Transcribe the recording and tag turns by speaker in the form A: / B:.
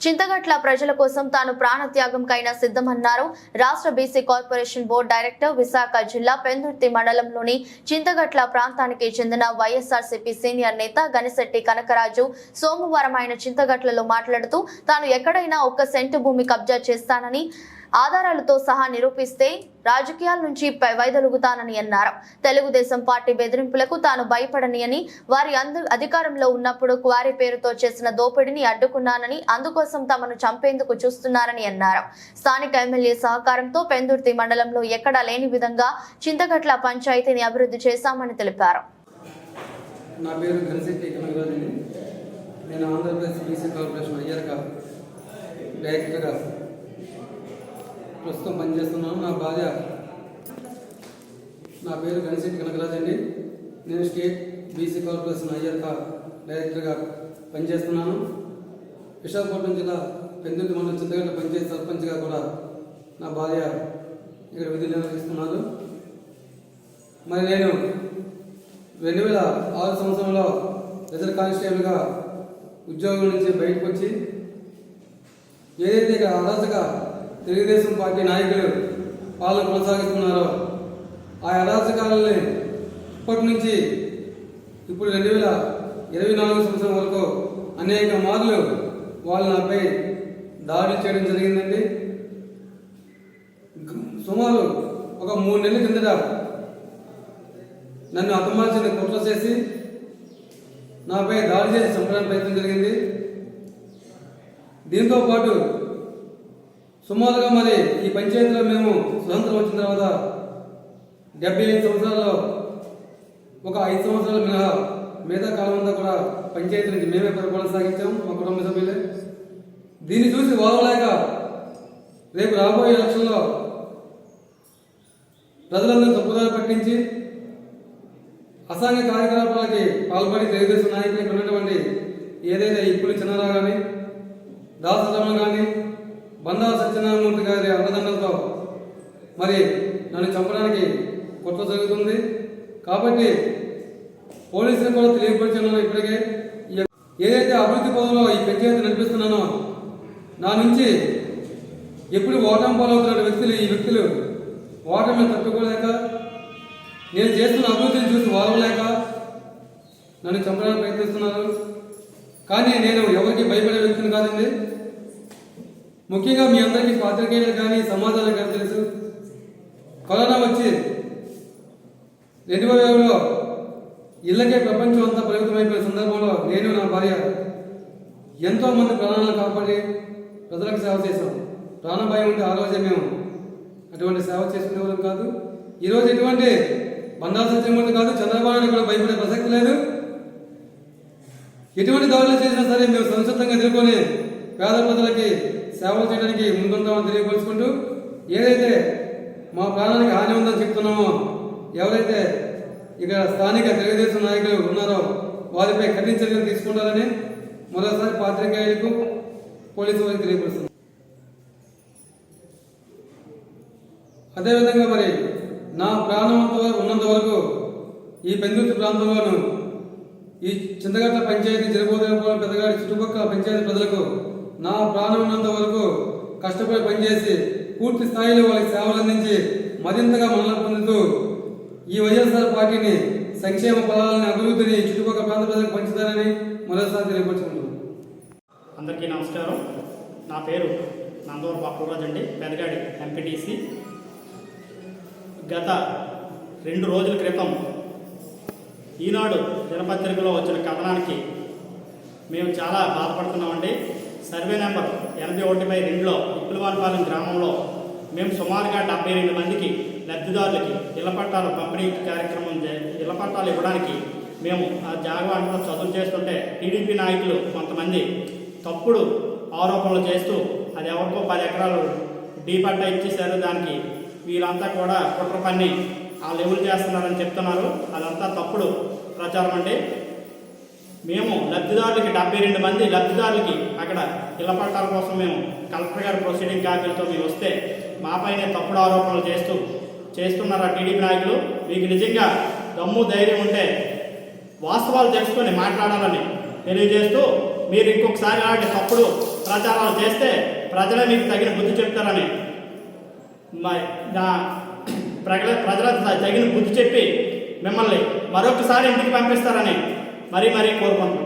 A: చింతగట్ల ప్రజల కోసం తాను ప్రాణత్యాగంకైనా సిద్ధమన్నారు. రాష్ట్ర BC corporation board director Visakha జిల్లా పెందుర్తి మండలంలోని చింతగట్ల ప్రాంతానికి చెందిన వైఎస్ఆర్సీపీ సీనియర్ నేత గనిశెట్టి కనకరాజు సోమవారం ఆయన చింతగట్లలో మాట్లాడుతూ తాను ఎక్కడైనా ఒక్క సెంటు భూమి కబ్జా చేస్తానని ఆధారాలతో సహా నిరూపిస్తే రాజకీయాల నుంచి పై- వైదొలుగుతానని అన్నారు. తెలుగుదేశం పార్టీ బెదిరింపులకు తాను భయపడని అని వారి అందు అధికారంలో ఉన్నప్పుడు వారి పేరుతో చేసిన దోపిడీని అడ్డుకున్నానని అందుకోసం తమను చంపేందుకు చూస్తున్నారని అన్నారు. స్థానిక ఎమ్మెల్యే సహకారంతో పెందుర్తి మండలంలో ఎక్కడా లేని విధంగా చింతగట్ల పంచాయతీని అభివృద్ధి చేశామని తెలిపారు.
B: నా పేరు ఘనశెట్టి నేను ఆంధ్రప్రదేశ్ బీసీ కార్పొరేషన్ అయ్యాక డైరెక్టర్గా ప్రస్తుతం పనిచేస్తున్నాను. నా భార్య నా పేరు గణశెట్టి కనకరాజు అండి. నేను స్టేట్ బీసీ కార్పొరేషన్ అయ్యాక డైరెక్టర్గా పనిచేస్తున్నాను. విశాఖపట్నం జిల్లా పెందుకు మండలం చింతగడ్డ పంచాయతీ సర్పంచ్గా కూడా నా భార్య ఇక్కడ విధులు నిర్వహిస్తున్నారు. మరి నేను రెండు వేల ఆరు సంవత్సరంలో రిజర్వ్ కానిస్టేబుల్గా ఉద్యోగం నుంచి బయటకు వచ్చి ఏదైతే ఇక్కడ అరాచక తెలుగుదేశం పార్టీ నాయకులు పాలన కొనసాగిస్తున్నారో ఆ అరాచకాలని ఇప్పటి నుంచి ఇప్పుడు రెండు వేల ఇరవై నాలుగు సంవత్సరం వరకు అనేక మార్లు వాళ్ళు నాపై దాడులు చేయడం జరిగిందండి. సుమారు ఒక మూడు నెలల కిందట నన్ను అపమానించిన కుట్ర చేసి నాపై దాడి చేసి చంపడానికి ప్రయత్నం జరిగింది. దీంతో పాటు సుమారుగా మరి ఈ పంచాయతీలో మేము స్వతంత్రం వచ్చిన తర్వాత డెబ్బై ఐదు సంవత్సరాల్లో ఒక ఐదు సంవత్సరాల మినహా మిగతా కాలం అంతా కూడా పంచాయతీ నుంచి మేమే పరిపాలన సాగించాం మా కుటుంబ సభ్యులే. దీన్ని చూసి వాదలేక రేపు రాబోయే ఎలక్షన్లో ప్రజలందరూ తప్పుదారి పట్టించి అసాంఘిక కార్యకలాపాలకి పాల్పడి తెలుగుదేశం నాయకులకు ఉన్నటువంటి ఏదైతే ఇప్పుడు చిన్నారావు కానీ దాసరమణ కానీ బందా సత్యనారాయణమూర్తి గారి అన్నదండలతో మరి నన్ను చంపడానికి కుట్ర జరుగుతుంది. కాబట్టి పోలీసులు కూడా తెలియపరిచాను ఇప్పటికే. ఏదైతే అభివృద్ధి పదంలో ఈ పంచాయతీ నడిపిస్తున్నానో నా నుంచి ఎప్పుడు ఓటమి పాలవుతున్న వ్యక్తులు ఈ వ్యక్తులు ఓటమి తట్టుకోలేక నేను చేస్తున్న అభివృద్ధిని చూసి వాడలేక నన్ను చంపడానికి ప్రయత్నిస్తున్నారు. కానీ నేను ఎవరికి భయపడే వ్యక్తిని కాదండి. ముఖ్యంగా మీ అందరికీ పాత్రికేయులు కానీ సమాజానికి కానీ తెలుసు. కరోనా వచ్చి రెండు వేల ఏడులో ఇళ్ళకే ప్రపంచం అంతా పరిమితమైపోయిన సందర్భంలో నేను నా భార్య ఎంతో మంది ప్రాణాలను కాపాడి ప్రజలకు సేవ చేశాం. ప్రాణభయం ఉంటే ఆ రోజే మేము అటువంటి సేవ చేసుకునేవాళ్ళం కాదు. ఈరోజు ఎటువంటి బండా సత్యమూర్తి కాదు చంద్రబాబు కూడా భయపడే ప్రసక్తి లేదు. ఎటువంటి దాడులు చేసినా సరే మేము సంసిద్ధంగా ఎదుర్కొనే పేద ప్రజలకి సేవలు చేయడానికి ముందుంటామని తెలియపరుచుకుంటూ ఏదైతే మా ప్రాణానికి హాని ఉందని చెప్తున్నామో ఎవరైతే ఇక్కడ స్థానిక తెలుగుదేశం నాయకులు ఉన్నారో వారిపై కఠిన చర్యలు తీసుకుంటారని మరోసారి పాత్రికేయులకు పోలీసు వారికి తెలియపరుస్తుంది అదేవిధంగా మరి నా ప్రాణం ఉన్నంత వరకు ఈ పెందుర్తి ప్రాంతంలోను ఈ చింతగట్ల పంచాయతీ జరబోదేపురం పెద్దగాడి చుట్టుపక్కల పంచాయతీ ప్రజలకు నా ప్రాణం ఉన్నంత వరకు కష్టపడి పనిచేసి పూర్తి స్థాయిలో వాళ్ళకి సేవలు అందించి మరింతగా మనల్ని పొందుతూ ఈ వైఎస్ఆర్ పార్టీని సంక్షేమ ఫలాలని అభివృద్ధిని చుట్టుపక్కల ప్రాంత ప్రజలకు పంచుతారని మరోసారి తెలియపరుచుకుంటున్నాను
C: అందరికీ నమస్కారం. నా పేరు నందవరం పాపరాజు అండి. పెదగాడి ఎంపీటీసీ. గత రెండు రోజుల క్రితం ఈనాడు దినపత్రికలో వచ్చిన కథనానికి మేము చాలా బాధపడుతున్నామండి. సర్వే నెంబర్ ఎనభై ఒకటి బై రెండులో ఇప్పులవానిపాలెం గ్రామంలో మేము సుమారుగా డెబ్బై రెండు మందికి లబ్ధిదారులకి ఇళ్ళ పట్టాలు పంపిణీ కార్యక్రమం చే- ఇళ్ళ పట్టాలు ఇవ్వడానికి మేము ఆ జాగా అంతా చదువు చేస్తుంటే టీడీపీ నాయకులు కొంతమంది తప్పుడు ఆరోపణలు చేస్తూ అది ఎవరికో పది ఎకరాలు డీ పట్టా ఇచ్చేశారు. దానికి వీళ్ళంతా కూడా కుట్ర పన్ని ఆ లెవెల్ చేస్తున్నారని చెప్తున్నారు. అదంతా తప్పుడు ప్రచారం అండి. మేము లబ్ధిదారులకి డెబ్బై రెండు మంది లబ్ధిదారులకి అక్కడ ఇళ్ళ పట్టాల కోసం మేము కలెక్టర్ గారి ప్రొసీడింగ్ కాపీలతో మేము వస్తే మాపైనే తప్పుడు ఆరోపణలు చేస్తూ చేస్తున్నారు ఆ టీడీపీ నాయకులు. మీకు నిజంగా దమ్ము ధైర్యం ఉంటే వాస్తవాలు తెలుసుకొని మాట్లాడాలని తెలియజేస్తూ మీరు ఇంకొకసారి అలాంటి తప్పుడు ప్రచారాలు చేస్తే ప్రజలే మీకు తగిన బుద్ధి చెప్తారని మ- ప్రజల ప్రజలకు తగిన బుద్ధి చెప్పి మిమ్మల్ని మరొకసారి ఇంటికి పంపిస్తారని మరీ మరీ కోరుకుంటున్నాను